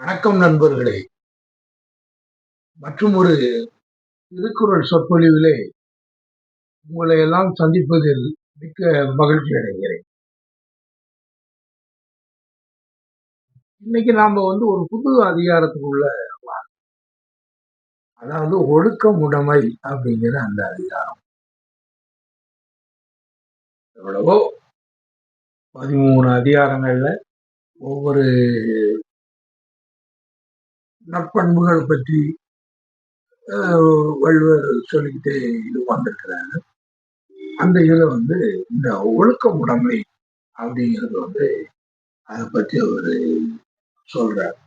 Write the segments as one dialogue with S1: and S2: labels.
S1: வணக்கம் நண்பர்களே. மற்றும் ஒரு திருக்குறள் சொற்பொழிவிலே உங்களை எல்லாம் சந்திப்பதில் மிக்க மகிழ்ச்சி அடைகிறேன். இன்னைக்கு நாம வந்து ஒரு புது அதிகாரத்துக்குள்ள அதாவது ஒழுக்கமுடைமை அப்படிங்கிற அந்த அதிகாரம். எவ்வளவோ பதிமூணு அதிகாரங்கள்ல ஒவ்வொரு நற்பண்புகள் பற்றி வள்ளுவர் சொல்லிக்கிட்டே இது வந்திருக்கிறாரு. அந்த இதில் வந்து இந்த ஒழுக்கமுடைமை அப்படிங்கிறது வந்து அதை பற்றி அவர் சொல்றார்.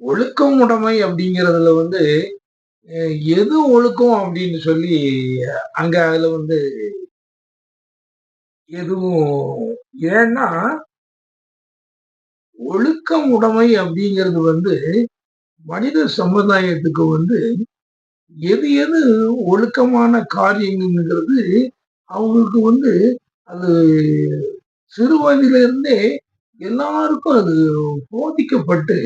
S1: ஒழுக்கம் உடைமை அப்படிங்கிறதுல வந்து எது ஒழுக்கம் அப்படின்னு சொல்லி அங்க அதுல வந்து எதுவும் ஏன்னா ஒழுக்கம் உடைமை அப்படிங்கிறது வந்து மனித சமுதாயத்துக்கு வந்து எது எது ஒழுக்கமான காரியங்கிறது அவங்களுக்கு வந்து அது சிறு வயதிலிருந்தே எல்லாருக்கும் அது போதிக்கப்பட்டு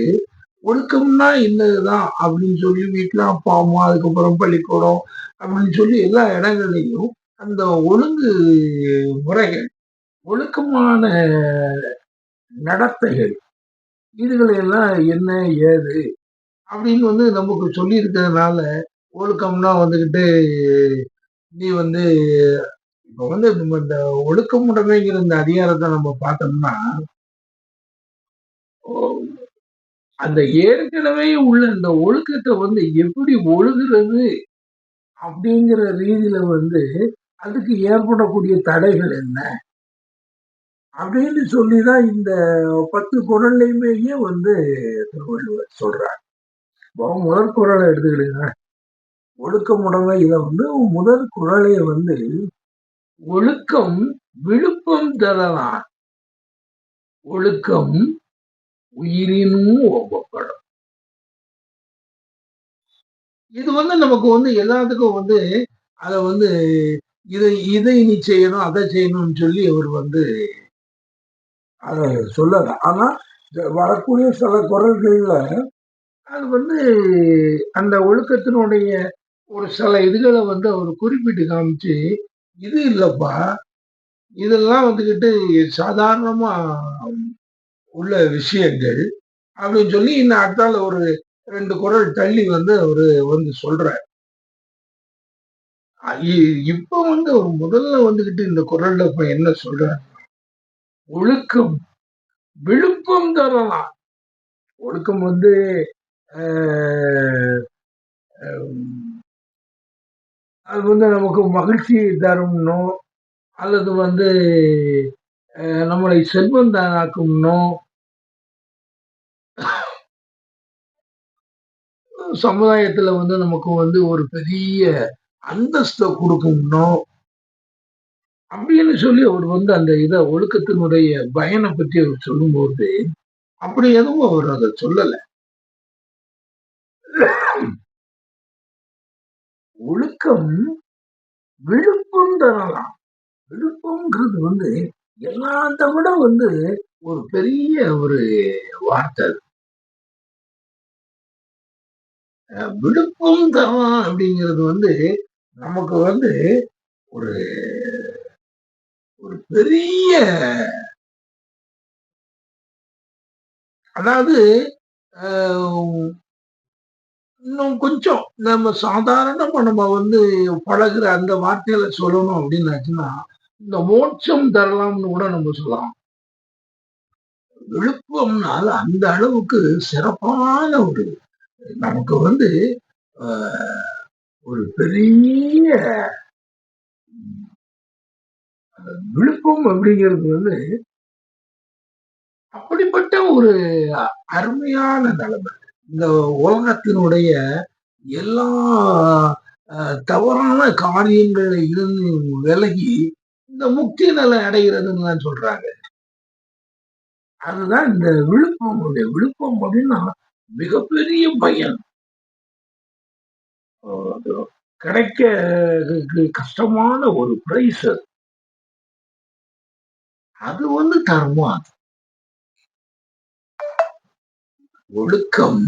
S1: ஒழுக்கம்னா என்னதுதான் அப்படின்னு சொல்லி வீட்டுல அப்பா அம்மா அதுக்கப்புறம் பள்ளிக்கூடம் அப்படின்னு சொல்லி எல்லா இடங்கள்லையும் அந்த ஒழுங்கு முறைகள் ஒழுக்கமான நடத்தைகள் இதுகளை எல்லாம் என்ன ஏது அப்படின்னு வந்து நமக்கு சொல்லியிருக்கிறதுனால ஒழுக்கம்னா வந்துக்கிட்டு நீ வந்து இப்போ வந்து நம்ம இந்த ஒழுக்கம் உடைமைங்கிற இந்த அதிகாரத்தை நம்ம பார்த்தோம்னா அந்த ஏற்கனவே உள்ள இந்த ஒழுக்கத்தை வந்து எப்படி ஒழுகுறது அப்படிங்கிற ரீதியில வந்து அதுக்கு ஏற்படக்கூடிய தடைகள் என்ன? அப்படின்னு சொல்லிதான் இந்த பத்து குரல்லையுமே வந்து திருவள்ளுவர் சொல்றார். முதற் குரலை எடுத்துக்கிடுங்க. ஒழுக்கம் உடமை இதை வந்து முதற் குரலைய வந்து ஒழுக்கம் விழுப்பம் தரலாம். ஒழுக்கம் உயிரினும் ஒப்பப்படும். இது வந்து நமக்கு வந்து எல்லாத்துக்கும் வந்து அதை வந்து இதை இதை நீ செய்யணும் அதை செய்யணும்னு சொல்லி அவர் வந்து அதை சொல்லலை. ஆனால் வரக்கூடிய சில குரல்களில் அது வந்து அந்த ஒழுக்கத்தினுடைய ஒரு சில இதுகளை வந்து அவர் குறிப்பிட்டு காமிச்சு இது இல்லைப்பா இதெல்லாம் வந்துக்கிட்டு சாதாரணமாக உள்ள விஷயங்கள் அப்படின்னு சொல்லி இன்னும் அடுத்தால ஒரு ரெண்டு குரல் தள்ளி வந்து அவரு வந்து சொல்றார். இப்போ வந்து அவர் முதல்ல வந்துகிட்டு இந்த குரல்ல இப்போ என்ன சொல்றாரு? ஒழுக்கம் விழுப்பம் தரலாம். ஒழுக்கம் வந்து அது வந்து நமக்கு மகிழ்ச்சி தரும்னோ அல்லது வந்து நம்மளை செல்வந்தானாக்கும்னோ சமுதாயத்துல வந்து நமக்கு வந்து ஒரு பெரிய அந்தஸ்தை கொடுக்கணும் அப்படின்னு சொல்லி அவர் வந்து அந்த இதை ஒழுக்கத்தினுடைய பயனை பற்றி அவர் சொல்லும்போது அப்படி எதுவும் அவர் அதை சொல்லல. ஒழுக்கம் விழுப்பம் தரலாம் விழுப்பம்ங்கிறது வந்து எல்லாத்த விட வந்து ஒரு பெரிய ஒரு வார்த்தை விழுப்பம் தரலாம் அப்படிங்கிறது வந்து நமக்கு வந்து ஒரு ஒரு பெரிய அதாவது இன்னும் கொஞ்சம் நம்ம சாதாரணமா நம்ம வந்து பழகுற அந்த வார்த்தையில சொல்லணும் அப்படின்னாச்சுன்னா இந்த மோட்சம் தரலாம்னு கூட நம்ம சொல்லலாம். விழுப்பம்னால் அந்த அளவுக்கு சிறப்பான ஒரு நமக்கு வந்து ஒரு பெரிய விழுப்பம் அப்படிங்கிறது வந்து அப்படிப்பட்ட ஒரு அருமையான நிலைமை இந்த உலகத்தினுடைய எல்லா தவறான காரியங்களில் இருந்து விலகி இந்த முக்தி நிலை அடைகிறதுன்னு தான் சொல்றாங்க. அதுதான் இந்த விழுப்பம். விழுப்பம் அப்படின்னா மிகப்பெரிய பயன். கிடைக்க கஷ்டமான ஒரு பிரைஸ் அது. அது வந்து தர்மம் அது. ஒழுக்கம்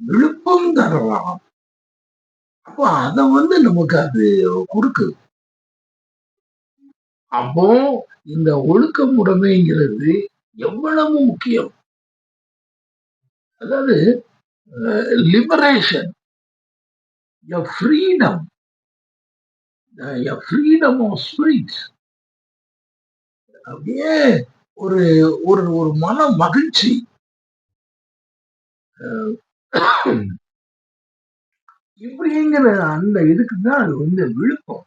S1: விழுப்பம் தரலாம். அப்போ அத வந்து நமக்கு அது கொடுக்குது. அப்போ இந்த ஒழுக்கம் உடைமைங்கிறது எவ்வளவு முக்கியம்? அதாவது liberation freedom freedom of spirits அப்படியே ஒரு ஒரு ஒரு மன மகிழ்ச்சி. இப்படிங்கிற அந்த இதுக்கு தான் அது வந்து விழுப்பம்.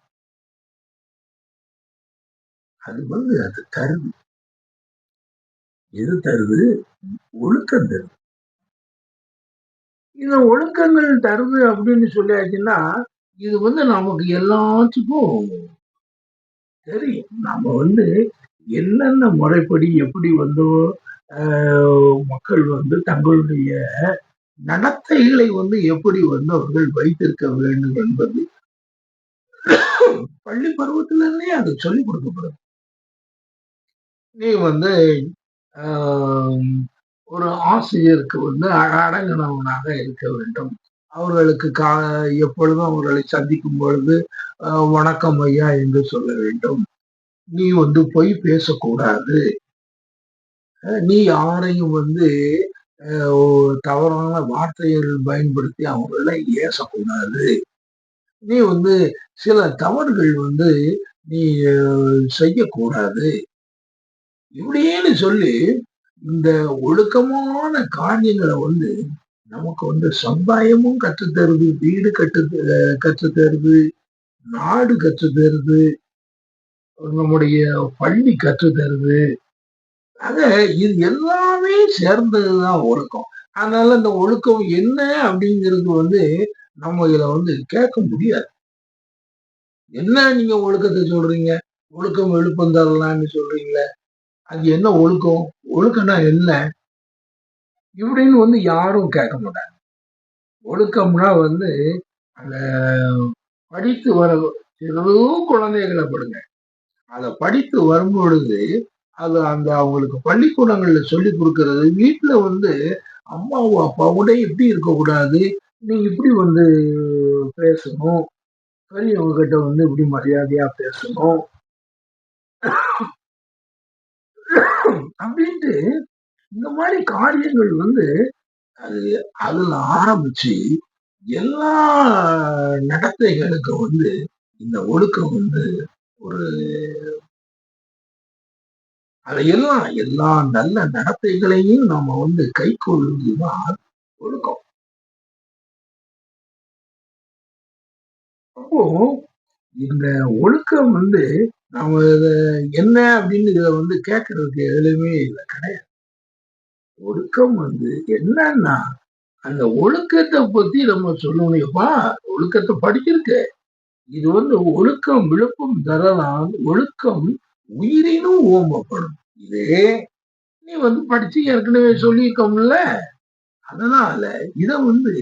S1: அது வந்து அது தருது எது தருது? ஒழுக்கம் தருது. இந்த ஒழுக்கங்கள் தருது அப்படின்னு சொல்லியாச்சுன்னா இது வந்து நமக்கு எல்லாத்துக்கும் தெரியும். நம்ம வந்து என்னென்ன முறைப்படி எப்படி வந்து மக்கள் வந்து தங்களுடைய நடத்தைகளை வந்து எப்படி வந்து அவர்கள் வைத்திருக்க வேண்டும் என்பது பள்ளி பருவத்திலே அது சொல்லிக் கொடுக்கப்படும். நீ வந்து ஒரு ஆசிரியருக்கு வந்து அடங்கினவனாக இருக்க வேண்டும். அவர்களுக்கு கா எப்பொழுதும் அவர்களை சந்திக்கும் பொழுது வணக்கம் ஐயா என்று சொல்ல வேண்டும். நீ வந்து பொய் பேசக்கூடாது. நீ யாரையும் வந்து தவறான வார்த்தைகள் பயன்படுத்தி அவங்கள ஏசக்கூடாது. நீ வந்து சில தவறுகள் வந்து நீ செய்யக்கூடாது. இப்படின்னு சொல்லி இந்த ஒழுக்கமான காரியங்களை வந்து நமக்கு வந்து சமுதாயமும் கற்றுத்தருது வீடு கற்று கற்றுத்தருது நாடு கற்றுத்தருது. நம்முடைய பள்ளி கற்றுத்தருது ஆக இது எல்லாமே சேர்ந்ததுதான் ஒழுக்கம். அதனால இந்த ஒழுக்கம் என்ன அப்படிங்கிறது வந்து நம்ம இதில் வந்து கேட்க முடியாது. என்ன நீங்க ஒழுக்கத்தை சொல்றீங்க? ஒழுக்கம் எழுப்பம் தரலாம்னு சொல்றீங்களே அது என்ன ஒழுக்கம்? ஒழுக்கம்னா என்ன? இப்படின்னு வந்து யாரும் கேட்க மாட்டாங்க. ஒழுக்கம்னா வந்து அந்த படித்து வர ஏதோ குழந்தைகளை படுங்க. அதை படித்து வரும் பொழுது அது அந்த அவங்களுக்கு பள்ளிக்கூடங்கள்ல சொல்லி கொடுக்கறது. வீட்டுல வந்து அம்மாவும் அப்பாவோட எப்படி இருக்கக்கூடாது. நீ இப்படி வந்து பேசணும். பெரியவங்க கிட்ட வந்து இப்படி மரியாதையா பேசணும். அப்படின்ட்டு இந்த மாதிரி காரியங்கள் வந்து அது அதுல ஆரம்பிச்சு எல்லா நடத்தைகளுக்கு வந்து இந்த ஒழுக்கம் வந்து ஒரு அதையெல்லாம் எல்லா நல்ல நடத்தைகளையும் நாம வந்து கை கொள்ளுதான் ஒழுக்கம் அப்போ இந்த ஒழுக்கம் வந்து நாம என்ன அப்படின்னு இதை வந்து கேட்கறதுக்கு எதுலையுமே இல்லை கிடையாது. ஒழுக்கம் வந்து என்னன்னா அந்த ஒழுக்கத்தை பத்தி நம்ம சொல்லணும். எப்பா ஒழுக்கத்தை படிச்சிருக்கேன் இது வந்து ஒழுக்கம் விழுப்பம் தரலாம் ஒழுக்கம் உயிரினும் ஓம்பப்படும். இதே நீ வந்து படிச்சு ஏற்கனவே சொல்லியிருக்கோம்ல. அதனால இத வந்து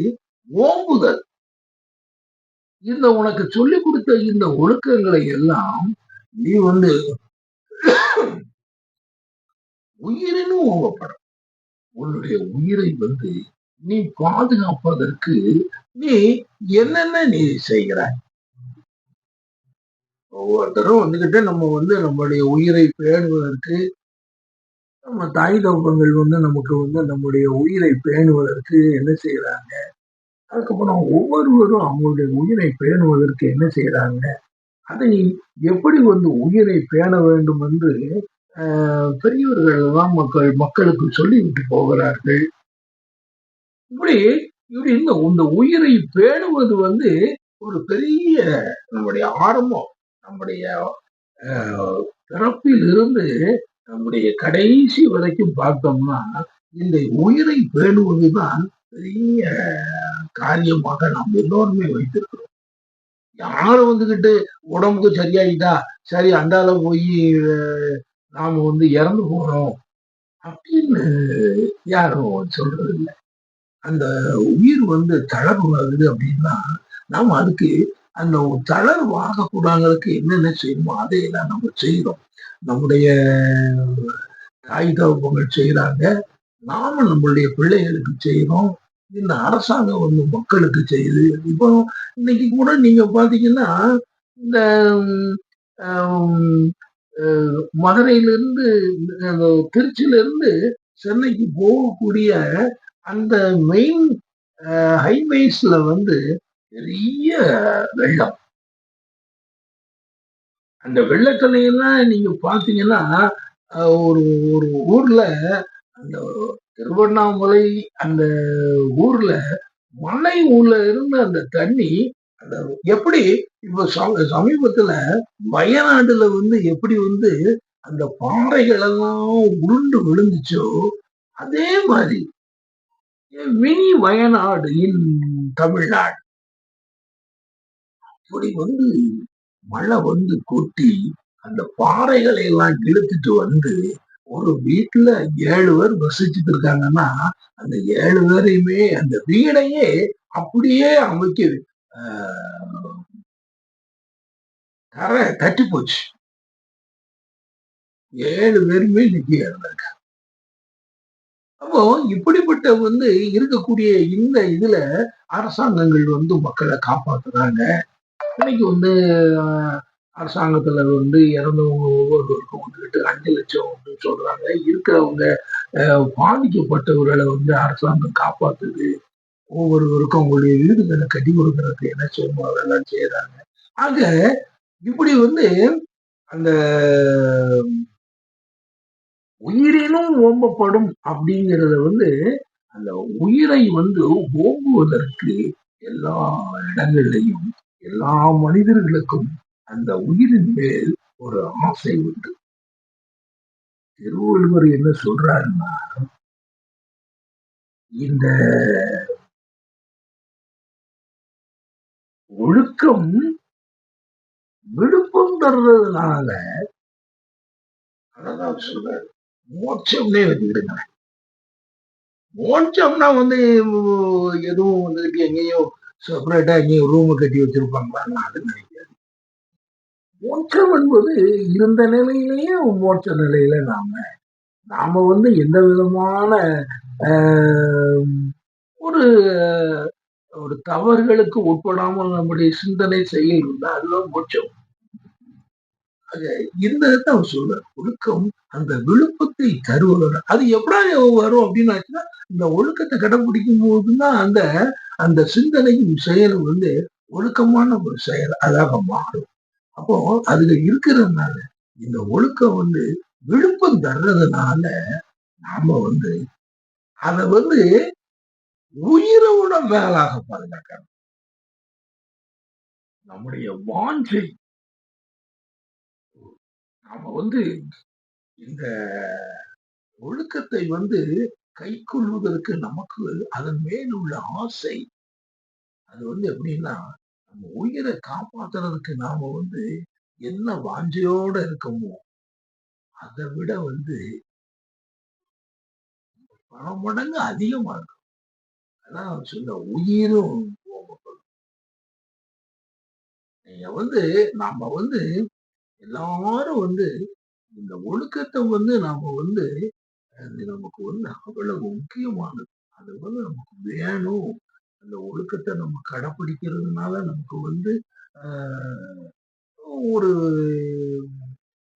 S1: ஓம்புதல். இந்த உனக்கு சொல்லி கொடுத்த இந்த ஒழுக்கங்களை எல்லாம் நீ வந்து உயிரினும் ஓம்பப்படும். உன்னுடைய உயிரை வந்து நீ பாதுகாப்பதற்கு நீ என்னென்ன நீ செய்கிறாய்? ஒவ்வொருத்தரும் வந்துகிட்டு நம்ம வந்து நம்மளுடைய உயிரை பேணுவதற்கு நம்ம தாய் தோப்பங்கள் வந்து நமக்கு வந்து நம்முடைய உயிரை பேணுவதற்கு என்ன செய்யறாங்க அதுக்கப்புறம் ஒவ்வொருவரும் அவங்களுடைய உயிரை பேணுவதற்கு என்ன செய்யறாங்க அதை எப்படி வந்து உயிரை பேண வேண்டும் என்று பெரியவர்கள் எல்லாம் மக்கள் மக்களுக்கு சொல்லிவிட்டு போகிறார்கள். இப்படி இப்படி இந்த இந்த உயிரை பேணுவது வந்து ஒரு பெரிய நம்முடைய ஆரம்பம். நம்முடைய பிறப்பில் இருந்து நம்முடைய கடைசி வரைக்கும் பார்த்தோம்னா இந்த உயிரை பேணுவதுதான் பெரிய காரியமாக நாம் எல்லோருமே வைத்திருக்கிறோம். யாரும் வந்துகிட்டு உடம்புக்கு சரியாயிட்டா சரி அண்டால போய் நாம வந்து இறந்து போறோம் அப்படின்னு யாரும் சொல்றது இல்லை. அந்த உயிர் வந்து தளர்வு ஆகுது அப்படின்னா நாம் அதுக்கு அந்த தளர்வாக கூடாங்களுக்கு என்னென்ன செய்யணுமோ அதையெல்லாம் நம்ம செய்யறோம். நம்முடைய தாய் தகப்பங்கள் செய்யறாங்க. நாம நம்மளுடைய பிள்ளைகளுக்கு செய்யறோம். இந்த அரசாங்கம் வந்து மக்களுக்கு செய்யுது. இப்போ இன்னைக்கு கூட நீங்க பாத்தீங்கன்னா இந்த மதுரையிலிருந்து திருச்சியிலிருந்து சென்னைக்கு போகக்கூடிய அந்த மெயின் ஹைவேஸ்ல வந்து பெரிய வெள்ளம். அந்த வெள்ளத்துல நீங்க பாத்தீங்கன்னா ஒரு ஒரு ஊர்ல அந்த திருவண்ணாமலை அந்த ஊர்ல மலை ஊர்ல இருந்த அந்த தண்ணி அந்த எப்படி இப்ப சம- சமீபத்துல வயநாடுல வந்து எப்படி வந்து அந்த பாறைகள் எல்லாம் உருண்டு விழுந்துச்சோ அதே மாதிரி மினி வயநாடு இன் தமிழ்நாடு. இப்படி வந்து மழை வந்து கொட்டி அந்த பாறைகளை எல்லாம் இழுத்துட்டு வந்து ஒரு வீட்டுல ஏழு பேர் வசிச்சுட்டு இருக்காங்கன்னா அந்த ஏழு பேரையுமே அந்த வீடையே அப்படியே அமைக்குது கரை தட்டி போச்சு. ஏழு பேருமே இன்னைக்கு இறந்தாங்க அப்போ இப்படிப்பட்ட வந்து இருக்கக்கூடிய இந்த இதுல அரசாங்கங்கள் வந்து மக்களை காப்பாத்துறாங்க. இன்னைக்கு வந்து அரசாங்கத்துல வந்து இறந்தவங்க ஒவ்வொருவருக்கும் வந்துட்டு அஞ்சு லட்சம் அப்படின்னு சொல்றாங்க. இருக்கிறவங்க ஆஹ், பாதிக்கப்பட்டவர்களை வந்து அரசாங்கம் காப்பாத்துது. ஒவ்வொருவருக்கும் அவங்களுடைய வீடுகளை கட்டி கொடுக்கறதுக்கு என்ன செய்யணுமோ? அதெல்லாம் செய்யறாங்க. ஆக இப்படி வந்து அந்த உயிரினும் ஓம்பப்படும் அப்படிங்கறத வந்து அந்த உயிரை வந்து ஓம்புவதற்கு எல்லா இடங்கள்லையும் எல்லா மனிதர்களுக்கும் அந்த உயிரின் மேல் ஒரு ஆசை உண்டு. திருவள்ளுவர் என்ன சொல்றாருன்னா இந்த ஒழுக்கம் விழுப்பம் தர்றதுனால அதான் சொல்றாரு மோட்சம்னே வச்சுக்கிடுங்க மோட்சம்னா வந்து எதுவும் வந்துட்டு எங்கேயும் செப்பரேட்டா எங்கேயும் ரூமு கட்டி வச்சிருப்பாங்களா? அது நினைக்காது மோட்சம் என்பது இருந்த நிலையிலேயே மோட்ச நிலையில நாம நாம வந்து எந்த விதமான ஆஹ், ஒரு ஒரு தவறுகளுக்கு உட்படாமல் நம்முடைய சிந்தனை செயல் இருந்தால் அதுதான் மோட்சம். இந்த இடத்த அவர் ஒழுக்கம் அந்த விழுப்பத்தை தருவதோட அது எப்படா வரும் அப்படின்னு ஆச்சுன்னா இந்த ஒழுக்கத்தை கடைபிடிக்கும் போதுதான் அந்த அந்த சிந்தனையும் செயலும் வந்து ஒழுக்கமான ஒரு செயல் அதாக மாறும். அப்போ அதுல இருக்கிறதுனால இந்த ஒழுக்கம் வந்து விழுப்பம் தர்றதுனால நாம வந்து அதை வந்து உயிரோட மேலாக பாதுகாக்கணும். நம்முடைய வாஞ்சை நாம வந்து இந்த ஒழுக்கத்தை வந்து கை கொள்வதற்கு நமக்கு அதன் மேல் உள்ள ஆசை. அது வந்து எப்படின்னா நம்ம உயிரை காப்பாத்துறதுக்கு நாம வந்து என்ன வாஞ்சையோட இருக்கோமோ அதை விட வந்து பல மடங்கு அதிகமா இருக்கும். அதான் சொன்ன உயிரும் நீங்க வந்து நாம வந்து எல்லாரும் வந்து இந்த ஒழுக்கத்தை வந்து நாம வந்து அது நமக்கு வந்து அவ்வளவு முக்கியமானது. அது வந்து நமக்கு வேணும். அந்த ஒழுக்கத்தை நம்ம கடைப்பிடிக்கிறதுனால நமக்கு வந்து ஒரு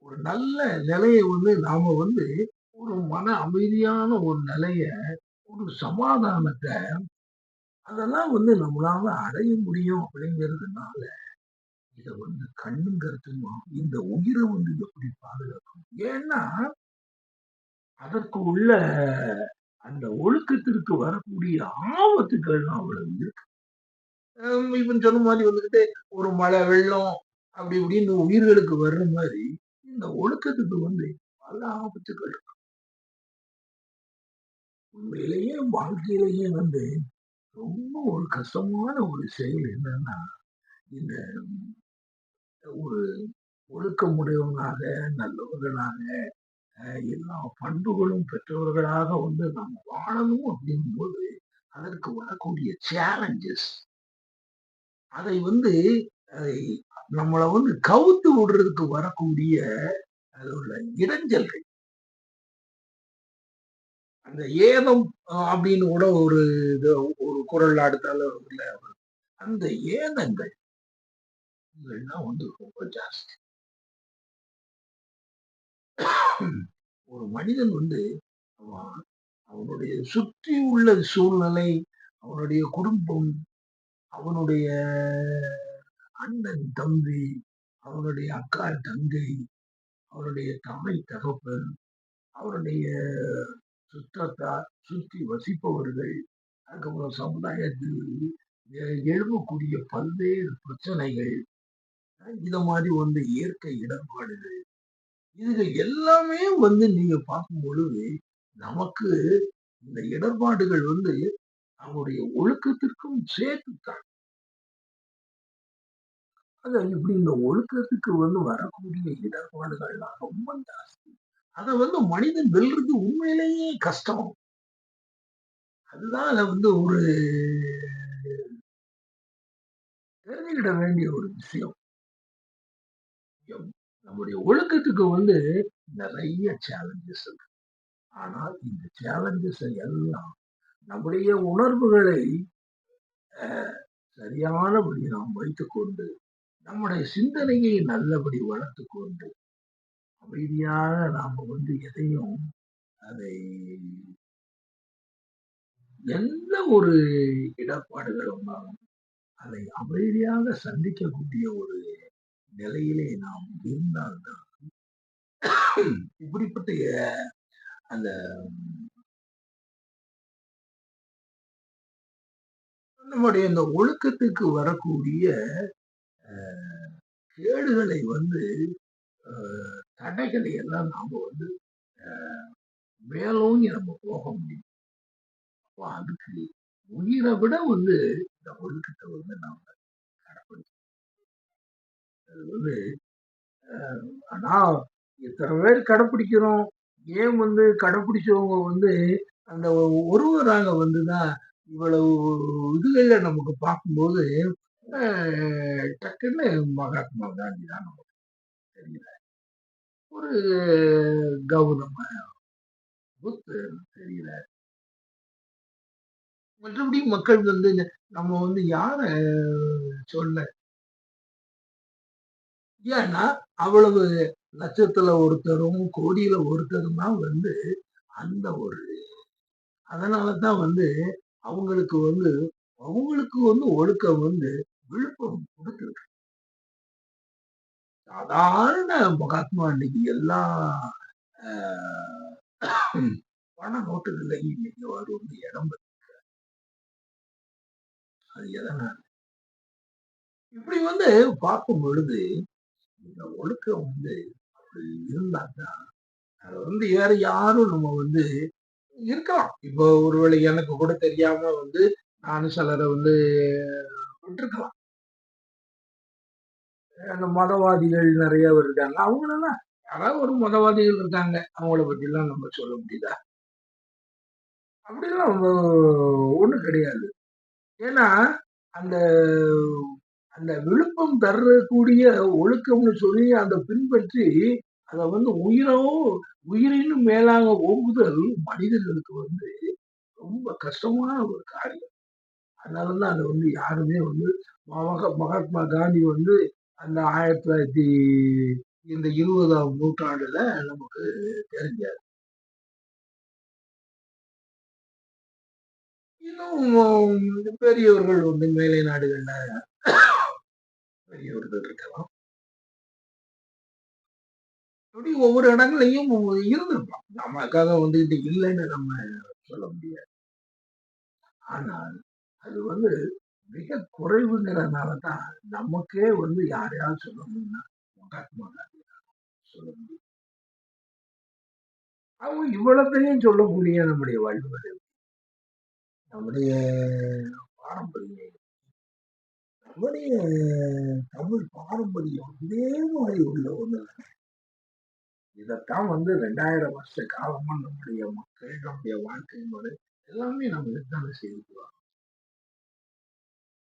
S1: ஒரு நல்ல நிலையை வந்து நாம வந்து ஒரு மன அமைதியான ஒரு நிலைய ஒரு சமாதானத்தை அதெல்லாம் வந்து நம்மளால அடைய முடியும் அப்படிங்கிறதுனால இதை வந்து கண்ணுங்கிறதுமா இந்த உயிரை வந்து எப்படி பாதுகாக்கணும்? ஏன்னா அதற்கு உள்ள அந்த ஒழுக்கத்திற்கு வரக்கூடிய ஆபத்துகள் அவ்வளவு இருக்கு. இவன் சொன்ன மாதிரி வந்துக்கிட்டு ஒரு மழை வெள்ளம் அப்படி இப்படின்னு உயிர்களுக்கு வர்ற மாதிரி இந்த ஒழுக்கத்துக்கு வந்து பல ஆபத்துகள் இருக்கு. உண்மையிலேயே வாழ்க்கையிலேயே வந்து ரொம்ப ஒரு கஷ்டமான ஒரு செயல் என்னன்னா இந்த ஒரு ஒழுக்கமுடையவனாக நல்லவர்களாக எல்லா பண்புகளும் பெற்றவர்களாக வந்து நாம் வாழணும் அப்படிங்கும்போது அதற்கு வரக்கூடிய சேலஞ்சஸ் அதை வந்து அஹ், நம்மளை வந்து கவுத்து விடுறதுக்கு வரக்கூடிய அதோட இடைஞ்சல்கள். அந்த ஏதம் அப்படின்னு கூட ஒரு இது ஒரு குரல் அடுத்தாலும் இல்ல அந்த ஏதங்கள் இதெல்லாம் வந்து ரொம்ப ஜாஸ்தி. ஒரு மனிதன் வந்து அவன் அவனுடைய சுற்றி உள்ள சூழ்நிலை அவனுடைய குடும்பம் அவனுடைய அண்ணன் தம்பி அவனுடைய அக்கா தங்கை அவனுடைய தாய் தகப்பன் அவருடைய சுற்றத்தார் சுற்றி வசிப்பவர்கள் அதுக்கப்புறம் சமுதாயத்தில் எ- எழும்பக்கூடிய பல்வேறு பிரச்சனைகள் இத மாதிரி வந்து இயற்கை இடர்பாடுகள் இதுகள் எல்லாமே வந்து நீங்க பார்க்கும் பொழுது நமக்கு இந்த இடர்பாடுகள் வந்து அவருடைய ஒழுக்கத்திற்கும் சேர்த்துத்தான். அது இப்படி இந்த ஒழுக்கத்துக்கு வந்து வரக்கூடிய இடர்பாடுகள்லாம் ரொம்ப ஜாஸ்தி. அதை வந்து மனிதன் வெல்றது உண்மையிலேயே கஷ்டம். அதுதான் அதை வந்து ஒரு தெரிஞ்சுக்கிட வேண்டிய ஒரு விஷயம். நம்முடைய ஒழுக்கத்துக்கு வந்து நிறைய சேலஞ்சஸ் இருக்கு. ஆனால் இந்த சேலஞ்சஸ் எல்லாம் நம்முடைய உணர்வுகளை அஹ், சரியானபடி நாம் வைத்துக்கொண்டு நம்முடைய சிந்தனையை நல்லபடி வளர்த்து கொண்டு அமைதியாக நாம் வந்து எதையும் அதை எந்த ஒரு இடர்பாடுகள் வந்தாலும் அதை அமைதியாக சந்திக்கக்கூடிய ஒரு நிலையிலே நாம் இருந்தால்தான் இப்படிப்பட்ட அந்த நம்முடைய இந்த ஒழுக்கத்துக்கு வரக்கூடிய கேடுகளை வந்து தடைகளை எல்லாம் நாம வந்து மேலோங்கி நம்ம போக முடியும். அப்போ அதுக்கு உயிரை விட வந்து இந்த ஒழுக்கத்தை வந்து நாம வந்து ஆனால் ஆனா பேர் கடைப்பிடிக்கிறோம் ஏன் வந்து கடைப்பிடிச்சவங்க வந்து அந்த ஒருவராக வந்துதான் இவ்வளவு இதுகளை நமக்கு பார்க்கும்போது டக்குன்னு மகாத்மா காந்தி தான் நமக்கு தெரியல ஒரு கௌதம புத்தர் தெரியல மற்றபடி மக்கள் வந்து நம்ம வந்து யார சொல்ல ஏன்னா அவ்வளவு லட்சத்துல ஒருத்தரும் கோடியில ஒருத்தரும் தான் வந்து அந்த ஒரு அதனாலதான் வந்து அவங்களுக்கு வந்து அவங்களுக்கு வந்து ஒழுக்கம் வந்து விழுப்புரம் கொடுத்துருக்கு. சாதாரண மகாத்மா இன்னைக்கு எல்லா ஆஹ், பண நோட்டுகள்ல இன்னைக்கு அவர் வந்து இடம் பெற்று- அது எதனால? இப்படி வந்து பார்க்கும் பொழுது இந்த ஒழுக்கம் வந்து அப்படி இருந்தாதான் அது வந்து வேற யாரும் நம்ம வந்து இருக்கலாம். இப்போ ஒருவேளை எனக்கு கூட தெரியாம வந்து நானும் சிலரை வந்து விட்டுருக்கலாம். அந்த மதவாதிகள் நிறைய இருக்காங்க. அவங்களெல்லாம் யாராவது ஒரு மதவாதிகள் இருக்காங்க. அவங்கள பத்தி எல்லாம் நம்ம சொல்ல முடியுதா? அப்படிலாம் ஒண்ணும் கிடையாது. ஏன்னா அந்த அந்த விழுப்பம் தரக்கூடிய ஒழுக்கம்னு சொல்லி அதை பின்பற்றி அதை வந்து உயிரோ உயிரினும் மேலாக ஓங்குதல் மனிதர்களுக்கு வந்து ரொம்ப கஷ்டமான ஒரு காரியம். அதனாலதான் அதை வந்து யாருமே வந்து மகா- மகாத்மா காந்தி வந்து அந்த ஆயிரத்தி தொள்ளாயிரத்தி இந்த இருபதாம் நூற்றாண்டுல நமக்கு தெரிஞ்சார். இன்னும் பெரியவர்கள் வந்து மேலை நாடுகள்ல பெரியவர்கள் இருக்கலாம். அப்படி ஒவ்வொரு இடங்களையும் இருந்திருப்பான் நமக்காக வந்துகிட்டு இல்லைன்னு நம்ம சொல்ல முடியாது. ஆனால் அது வந்து மிக குறைவுங்கிறதுனால தான் நமக்கே வந்து யாரையாவது சொல்லணும்னா மகாத்மா காந்தி சொல்ல முடியும். அவங்க இவ்வளத்தையும் சொல்லக்கூடிய நம்முடைய வள்ளுவர் நம்முடைய பாரம்பரியம் நம்முடைய தமிழ் பாரம்பரியம் இதே மாதிரி உள்ள ஒண்ணு இதைத்தான் வந்து ரெண்டாயிரம் வருஷ காலமா நம்முடைய மக்கள் நம்முடைய வாழ்க்கை முறை எல்லாமே நம்ம இதுதானே செய்துக்குவாங்க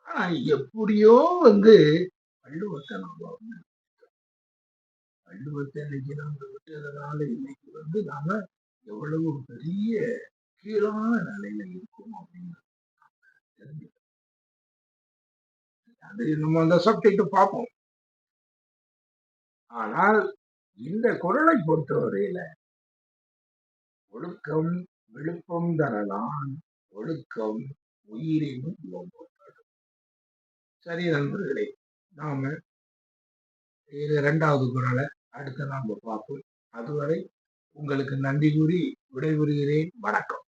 S1: ஆனா எப்படியோ வந்து வள்ளுவத்தை நம்ம வந்து வள்ளுவத்தை இன்னைக்கு நம்ம விட்டதுனால இன்னைக்கு வந்து நாம எவ்வளவு பெரிய கீழான நிலையில இருக்கும் அப்படின்னு தெரிஞ்சு அது நம்ம அந்த சப்ஜெக்ட் பார்ப்போம். ஆனால் இந்த குரலை பொறுத்தவரையில ஒழுக்கம் விழுப்பம் தரலாம் ஒழுக்கம் உயிரினும் ஓம்பப்படும் சரி நண்பர்களே நாம இது இரண்டாவது குரலை அடுத்து நாம பார்ப்போம். அதுவரை உங்களுக்கு நன்றி கூறி விடைபெறுகிறேன். வணக்கம்.